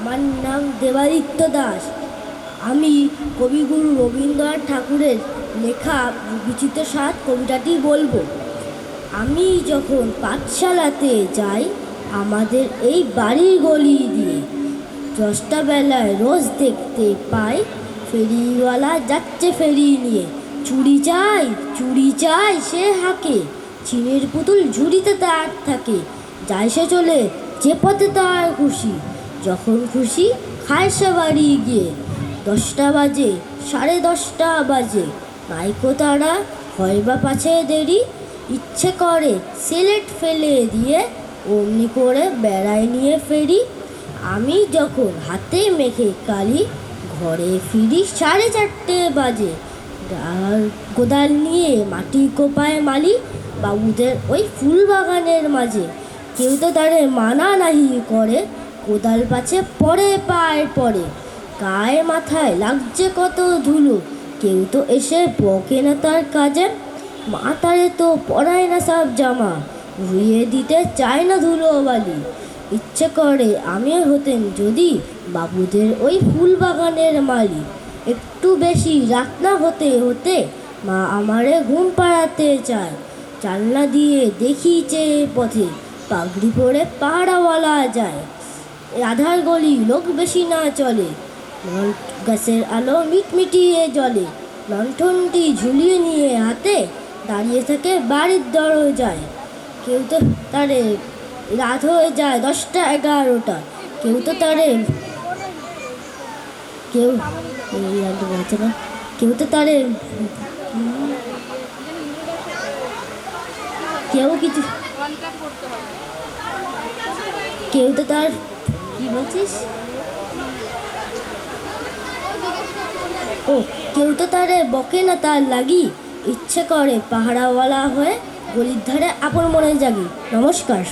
আমার নাম দেবাদিত্য দাস। আমি কবিগুরু রবীন্দ্রনাথ ঠাকুরের লেখা বিচিত্র সাত কবিতাটি বলব। আমি যখন পাঠশালাতে যাই, আমাদের এই বাড়ির গলি দিয়ে দশটা বেলায় রোজ দেখতে পাই, ফেরিওয়ালা যাচ্ছে ফেরি নিয়ে। চুরি চাই চুরি চাই, সে হাঁকে। চিনের পুতুল ঝুড়িতে তার থাকে। যায় সে চলে যে পথে তার খুশি। যখন খুশি খায় সে বাড়ি গিয়ে দশটা বাজে, সাড়ে দশটা বাজে নাইকো তারা হয় বা পাছে দেরি, ইচ্ছে করে সিলেট ফেলে দিয়ে অমনি করে বেড়ায় নিয়ে ফেরি। আমি যখন হাতে মেখে কালি, ঘরে ফিরি সাড়ে চারটে বাজে। কোদাল নিয়ে মাটি কোপায় মালি, বাবুদের ওই ফুল বাগানের মাঝে। কেউ তো তারে মানা নাহি করে কোদাল পাছে পরে পায় পরে গায়ে মাথায় লাগছে কত ধুলো। কেউ তো এসে বকে না তার কাজে। মা তারে তো পরায় না সব জামা। ধুয়ে দিতে চায় না ধুলো বালি। ইচ্ছে করে আমি হতেন যদি বাবুদের ওই ফুল বাগানের মালি একটু বেশি রাত না হতে হতে মা আমারে ঘুম পাড়াতে চায়। জানলা দিয়ে দেখি চেয়ে পথে পাগড়ি পরে পাহাড়াওয়ালা যায়। আধার গলি লোক বেশি না চলে। গাছের আলো মিটমিটিয়ে জলে লণ্ঠনটি ঝুলিয়ে নিয়ে হাতে দাঁড়িয়ে থাকে বাড়ির দরজায়। কেউ তো তারে রাত হয়ে যায় দশটা এগারোটা। কেউ তো তারে কেউ কেউ তো তারে কেউ কিছু কেউ তো তার কি বলছিস? ও, কেউ তো তারে বকে না তার লাগি। ইচ্ছে করে পাহারাওয়ালা হয়ে গলির ধারে আপন মনে জাগি। নমস্কার।